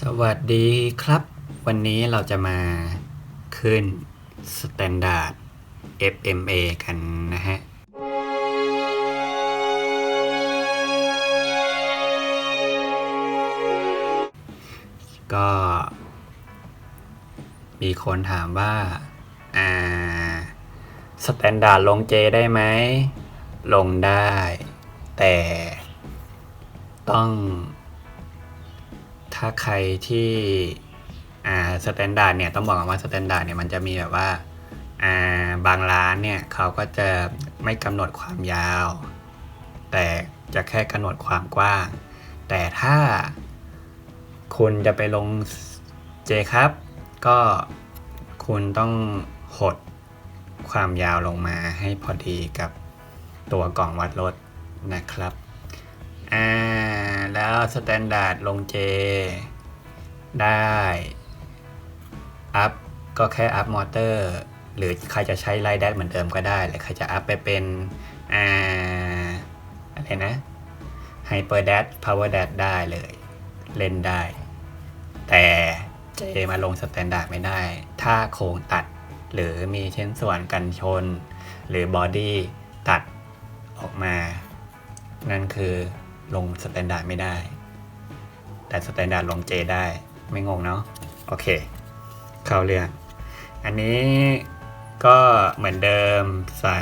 สวัสดีครับ วันนี้เราจะมาขึ้น Standard FMA กันนะฮะ ก็ มีคนถามว่า อ่าสแตนดาร์ดลงเจได้ไหม ลงได้ แต่ต้อง ถ้าใครที่อ่าสแตนดาร์ดเนี่ยต้องบอกก่อนว่าสแตนดาร์ดเนี่ยมันจะมีแบบว่าอ่าบางร้านเนี่ยเขาก็จะไม่กำหนดความยาว แต่จะแค่กำหนดความกว้าง แต่ถ้าคุณจะไปลงเจครับ ก็คุณต้องหดความยาวลงมาให้พอดีกับตัวกล่องวัดรถนะครับอ่า แล้วสแตนดาร์ดลงเจได้ อัพก็แค่อัพมอเตอร์หรือใครจะใช้ไลท์แดดเหมือนเดิมก็ได้ หรือใครจะอัพไปเป็นอ่าอะไรนะไฮเปอร์แดดพาวเวอร์แดดได้เลย เล่นได้ แต่เจมาลงสแตนดาร์ดไม่ได้ ถ้าโครงตัด หรือมีเช่นส่วนกันชน หรือบอดี้ตัดออกมา นั่นคือ ลงสแตนดาร์ดไม่ได้ แต่สแตนดาร์ดลงเจได้ไม่งงเนาะโอเค เข้าเรื่อง อันนี้ก็เหมือนเดิมใส่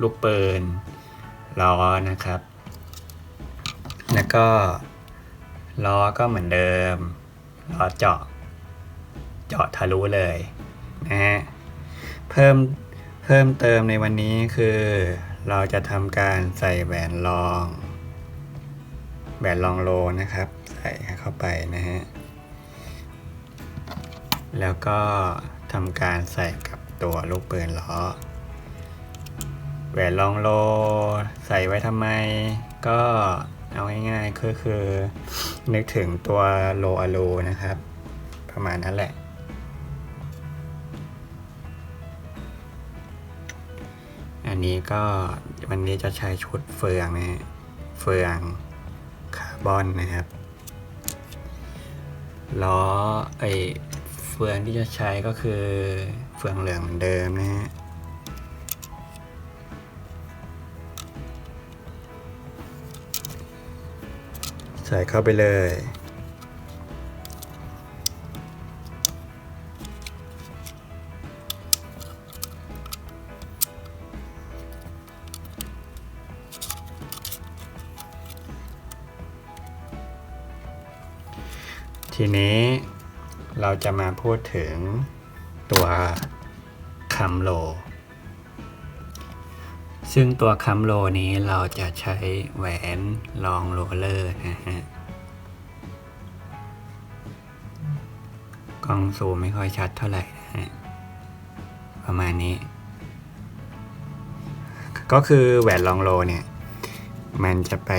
ลูกปืนล้อนะครับ แล้วก็ล้อก็เหมือนเดิมล้อเจาะ เจาะทะลุเลยนะฮะเพิ่มเพิ่มเติมในวันนี้คือ เราจะทำการใส่แหวนรอง แหวนรองโลนะครับ ใส่เข้าไปนะฮะ แล้วก็ทำการใส่กับตัวลูกปืนล้อแหวนรองโล ใส่ไว้ทำไม ก็เอาง่ายๆก็คือ นึกถึงตัวโลอะลูนะครับ ประมาณนั้นแหละ อันนี้ก็วันนี้จะใช้ชุดเฟืองนะฮะเฟือง ร์บอนนะครับล้อไอเฟืองที่จะใช้ก็คือเฟืองเหลืองเหมือนเดิมนะฮะใส่เข้าไปเลย ทีนี้เราจะมาพูดถึงตัวคัมโล ซึ่งตัวคัมโลนี้เราจะใช้แหวนลองโรลเลอร์นะฮะกล้องซูมไม่ค่อยชัดเท่าไหร่นะฮะประมาณนี้ ก็คือแหวนลองโลเนี่ย มันจะไป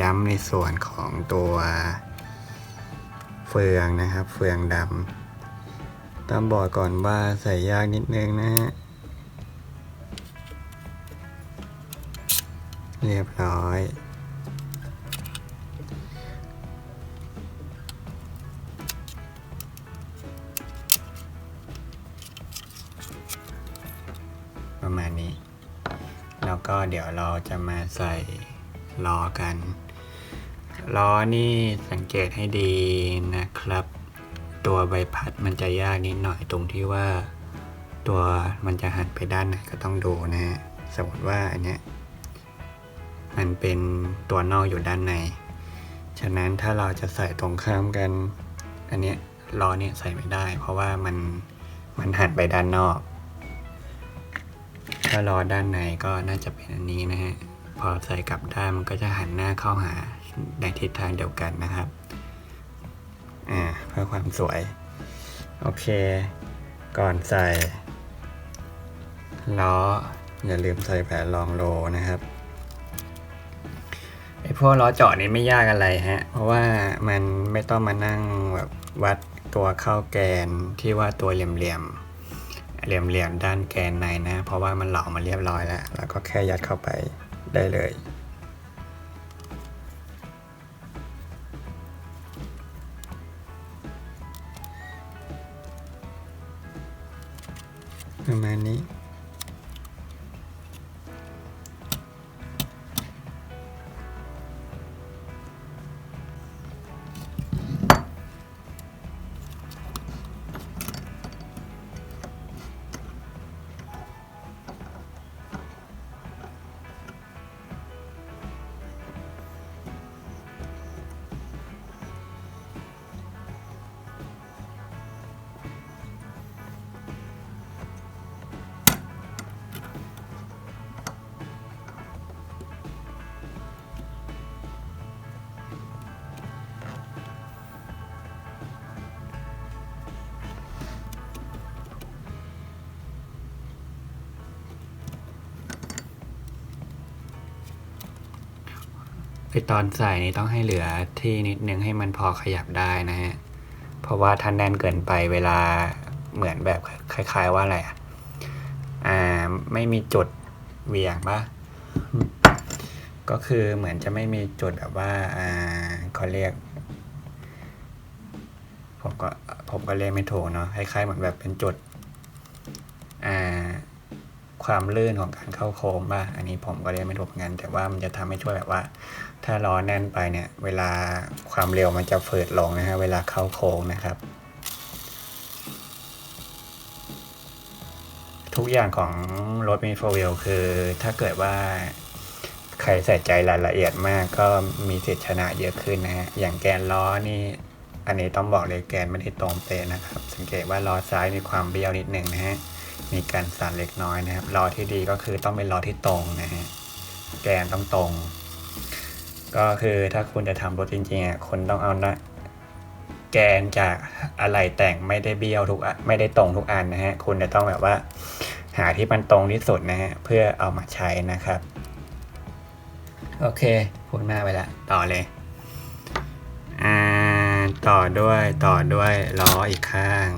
ย้ำในส่วนของตัว เฟืองนะครับ เฟืองดำต้องบอกก่อนว่าใส่ยากนิดนึงนะฮะเรียบร้อย ประมาณนี้ แล้วก็เดี๋ยวเราจะมาใส่ล้อกัน ล้อนี่สังเกตให้ดีนะครับ ตัวใบพัดมันจะยากนิดหน่อยตรงที่ว่า ตัวมันจะหันไปด้านไหนก็ต้องดูนะฮะสมมติว่าอันเนี้ยมันเป็นตัวนอกอยู่ด้านใน ฉะนั้นถ้าเราจะใส่ตรงข้ามกัน อันเนี้ยล้อเนี่ยใส่ไม่ได้ เพราะว่ามันมันหันไปด้านนอก ถ้าล้อด้านในก็น่าจะเป็นอันนี้นะฮะ พอใส่กลับด้านมันก็จะหันหน้าเข้าหาในทิศทางเดียวกันนะครับ อ่าเพื่อความสวย โอเค ก่อนใส่ล้ออย่าลืมใส่แผนรองโลนะครับไอพวกล้อเจาะนี่ไม่ยากอะไรฮะ เพราะว่ามันไม่ต้องมานั่งแบบวัดตัวเข้าแกนที่ว่าตัวเหลี่ยมเหลี่ยมๆเหลี่ยมเหลี่ยมๆด้านแกนในนะ เพราะว่ามันเหลามาเรียบร้อยแล้ว แล้วก็แค่ยัดเข้าไป ได้เลย ประมาณนี้ ไอตอนใส่นี่ต้องให้เหลือที่นิดนึงให้มันพอขยับได้นะฮะ เพราะว่าถ้าแน่นเกินไปเวลาเหมือนแบบคล้าย ๆว่าอะไรอะ อ่าไม่มีจุดเวียงปะก็คือเหมือนจะไม่มีจุดแบบว่า อ่าเขาเรียก ผมก็ผมก็เรียกไม่ถูกเนาะคล้ายๆเหมือนแบบเป็นจุด อ่าความลื่นของการเข้าโค้งป่ะ อันนี้ผมก็เรียกไม่ถูกเหมือนกันแต่ว่ามันจะทำให้ช่วยแบบว่า ถ้าล้อแน่นไปเนี่ย เวลาความเร็วมันจะเฟิดลงนะฮะ เวลาเข้าโค้งนะครับ ทุกอย่างของรถมีโฟวิลคือถ้าเกิดว่าใครใส่ใจรายละเอียดมากก็มีสิทธิชนะเยอะขึ้นนะฮะ อย่างแกนล้อนี่ อันนี้ต้องบอกเลยแกนไม่ได้ตรงเป๊ะนะครับ สังเกตว่าล้อซ้ายมีความเบี้ยวนิดหนึ่งนะฮะ มีการสั่นเล็กน้อยนะครับ ล้อที่ดีก็คือต้องเป็นล้อที่ตรงนะฮะ แกนต้องตรง ก็คือถ้าคุณจะทำรถจริงๆอะคุณต้องเอานะแกนจากอะไรแต่งไม่ได้เบี้ยวทุกไม่ได้ตรงทุกอันนะฮะ คุณจะต้องแบบว่า หาที่มันตรงที่สุดนะฮะ เพื่อเอามาใช้นะครับ โอเคพูดมากไปละ ต่อเลยอ่าต่อด้วยต่อด้วยล้ออีกข้าง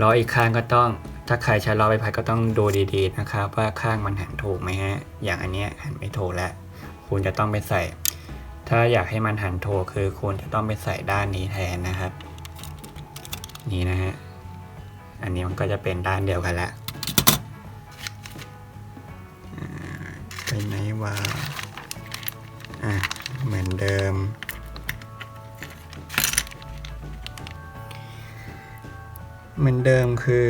ล้ออีกข้างก็ต้อง ถ้าใครใช้ล้อใบพัดก็ต้องดูดีๆนะครับ ว่าข้างมันหันถูกไหมฮะ อย่างอันเนี้ยหันไม่ถูกแล้ว คุณจะต้องไปใส่ ถ้าอยากให้มันหันถูกคือคุณจะต้องไปใส่ด้านนี้แทนนะครับ นี่นะฮะ อันนี้มันก็จะเป็นด้านเดียวกันละไปไหนวะอะ เหมือนเดิมเหมือนเดิมคือ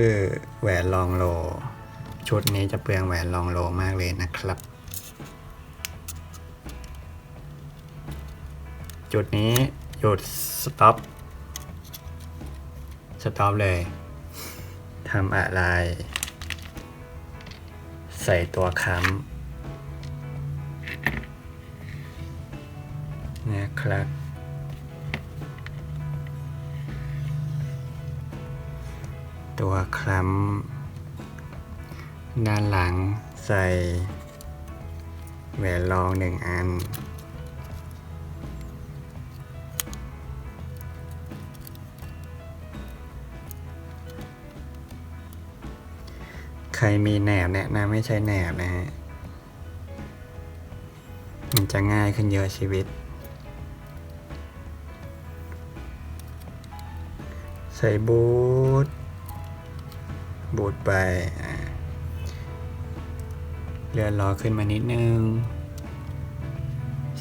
แหวนลองโล ชุดนี้จะเปลืองแหวนลองโลมากเลยนะครับ จุดนี้หยุดสต็อปสต็อปเลยทำอะไร ใส่ตัวค้ำนะครับตัวคล้ำด้านหลังใส่แหวนรองหนึ่งอัน ใครมีแหนบแนะนำไม่ใช้แหนบนะฮะ มันจะง่ายขึ้นเยอะชีวิต ใส่บูทบูทไปเลื่อนล้อขึ้นมานิดนึง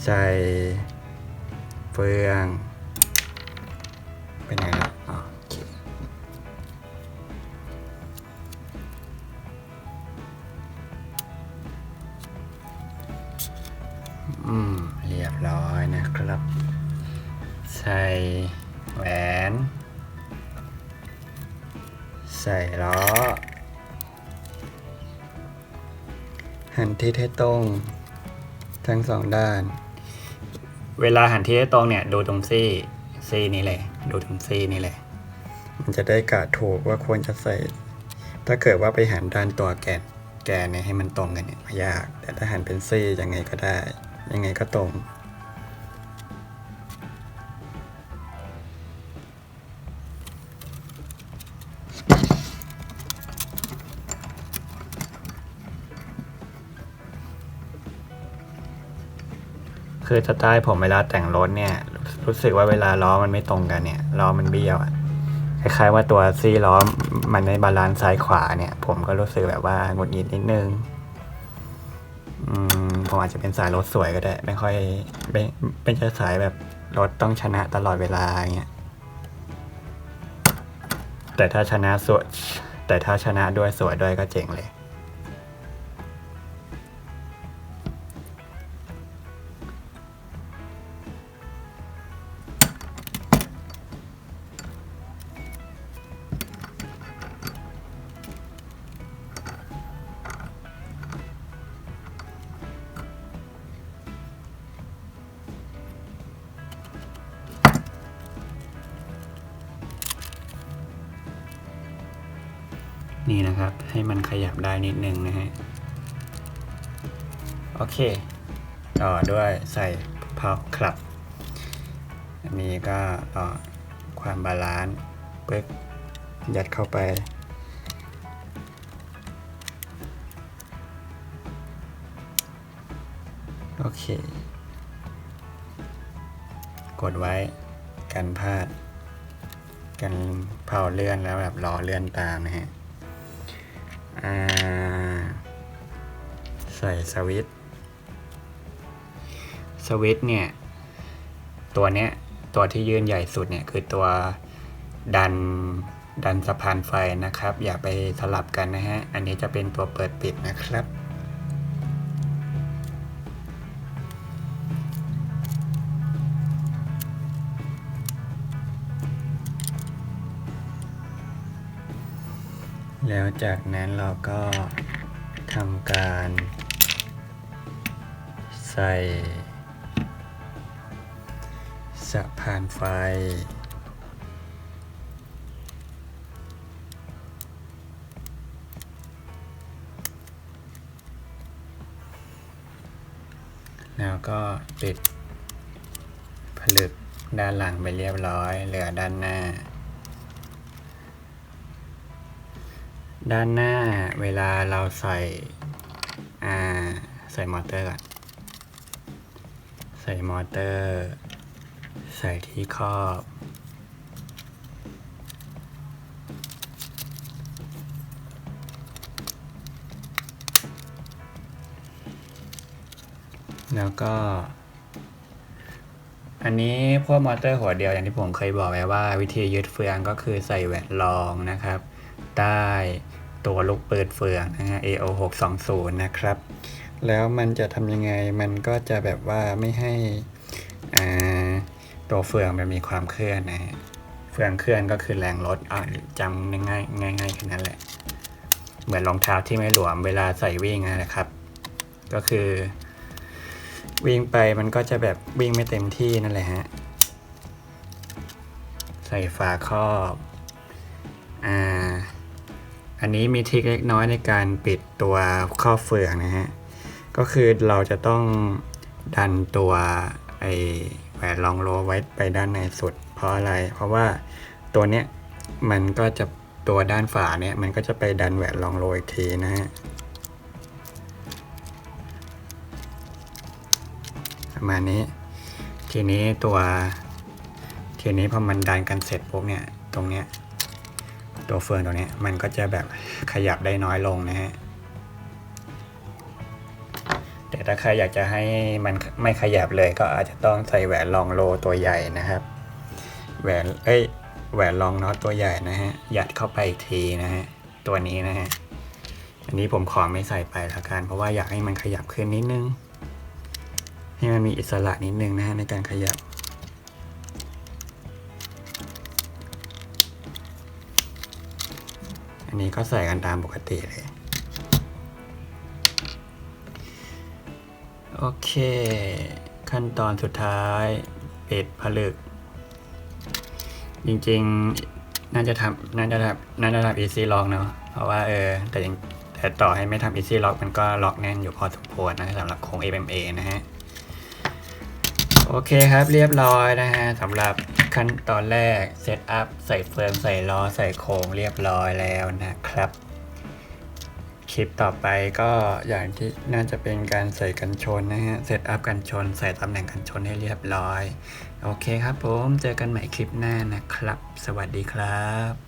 ใส่เฟือง เป็นไงล่ะ ทิศให้ตรง ทั้งสองด้าน เวลาหันทิศให้ตรงเนี่ย ดูตรงซี่ซี่นี้เลย ดูตรงซี่นี้เลย มันจะได้กะถูกว่าควรจะใส่ ถ้าเกิดว่าไปหันด้านตัวแกนแกนเนี่ยให้มันตรงกันเนี่ยไม่ยาก แต่ถ้าหันเป็นซี่ยังไงก็ได้ ยังไงก็ตรง คือสไตล์ผมเวลาแต่งรถเนี่ย รู้สึกว่าเวลาล้อมันไม่ตรงกันเนี่ยล้อมันเบี้ยวอะคล้ายๆว่าตัวซี่ล้อมันไม่บาลานซ์ซ้ายขวาเนี่ย ผมก็รู้สึกแบบว่าหงุดหงิดนิดนึงอืมผมอาจจะเป็นสายรถสวยก็ได้ ไม่ค่อยไม่เป็นจะสายแบบรถต้องชนะตลอดเวลาอย่างเงี้ยแต่ถ้าชนะสวยแต่ถ้าชนะด้วยสวยด้วยก็เจ๋งเลย นี่นะครับ ให้มันขยับได้นิดนึงนะฮะ โอเค ต่อด้วยใส่เพาคลับ อันนี้ก็ต่อความบาลานซ์ปึ๊กยัดเข้าไป โอเค กดไว้กันพลาด กันเผาเลื่อนแล้วแบบรอเลื่อนตามนะฮะ ใส่สวิตสวิตเนี่ย ตัวเนี้ย ตัวที่ยืนใหญ่สุดเนี่ย คือตัวดันดันสะพานไฟนะครับ อย่าไปสลับกันนะฮะ อันนี้จะเป็นตัวเปิดปิดนะครับ แล้วจากนั้นเราก็ทำการใส่สะพานไฟ แล้วก็ปิดผลึกด้านหลังไปเรียบร้อย เหลือด้านหน้า ด้านหน้าเวลาเราใส่อ่าใส่มอเตอร์ก่อนใส่มอเตอร์ ใส่ที่ครอบ แล้วก็ อันนี้พวกมอเตอร์หัวเดียวอย่างที่ผมเคยบอกไว้ว่า วิธียึดเฟืองก็คือใส่แหวนรองนะครับ ใต้ ตัวลูกปืนเฟืองนะฮะ AO 6 2 0นะครับ แล้วมันจะทำยังไงมันก็จะแบบว่าไม่ให้ตัวเฟืองมันมีความเคลื่อนนะเฟืองเคลื่อนก็คือแรงรถอ่าจำง่ายง่ายง่ายๆแค่นั้นแหละ เหมือนรองเท้าที่ไม่หลวมเวลาใส่วิ่งนะครับ ก็คือ วิ่งไปมันก็จะแบบวิ่งไม่เต็มที่นั่นแหละฮะใส่ฝาครอบ อ่า อันนี้มีทริคเล็กน้อยในการปิดตัวครอเฟืองนะฮะ ก็คือเราจะต้องดันตัวไอแหวนรองโลไว้ไปด้านในสุด เพราะอะไร เพราะว่าตัวเนี้ยมันก็จะตัวด้านฝาเนี่ยมันก็จะไปดันแหวนรองโลอีกทีนะฮะประมาณนี้ ทีนี้ตัว ทีนี้พอมันดันกันเสร็จปุ๊บเนี่ยตรงเนี้ย ตัวเฟืองตัวนี้มันก็จะแบบขยับได้น้อยลงนะฮะแต่ถ้าใครอยากจะให้มันไม่ขยับเลยก็อาจจะต้องใส่แหวนรองโลตัวใหญ่นะครับ แหวนเอ้ยแหวนรองน็อตตัวใหญ่นะฮะยัดเข้าไปอีกทีนะฮะตัวนี้นะฮะอันนี้ผมขอไม่ใส่ไปละกันเพราะว่าอยากให้มันขยับขึ้นนิดนึง ให้มันมีอิสระนิดนึงนะฮะในการขยับ อันนี้ก็ใส่กันตามปกติเลย โอเค ขั้นตอนสุดท้ายปิดผลึก จริงๆ น่าจะทำน่าจะทำน่าจะทำ easy lock เนาะเพราะว่าเออแต่ยังแต่ต่อให้ไม่ทำ easy lock มันก็ล็อกแน่นอยู่พอสมควรนะสำหรับโครง MMA นะฮะ โอเคครับเรียบร้อยนะฮะสำหรับ ขั้นตอนแรกเซตอัพใส่เฟืองใส่ล้อใส่โครงเรียบร้อยแล้วนะครับ คลิปต่อไปก็อย่างที่น่าจะเป็นการใส่กันชนนะฮะเซตอัพกันชน ใส่ตำแหน่งกันชนให้เรียบร้อย โอเคครับผม เจอกันใหม่คลิปหน้านะครับ สวัสดีครับ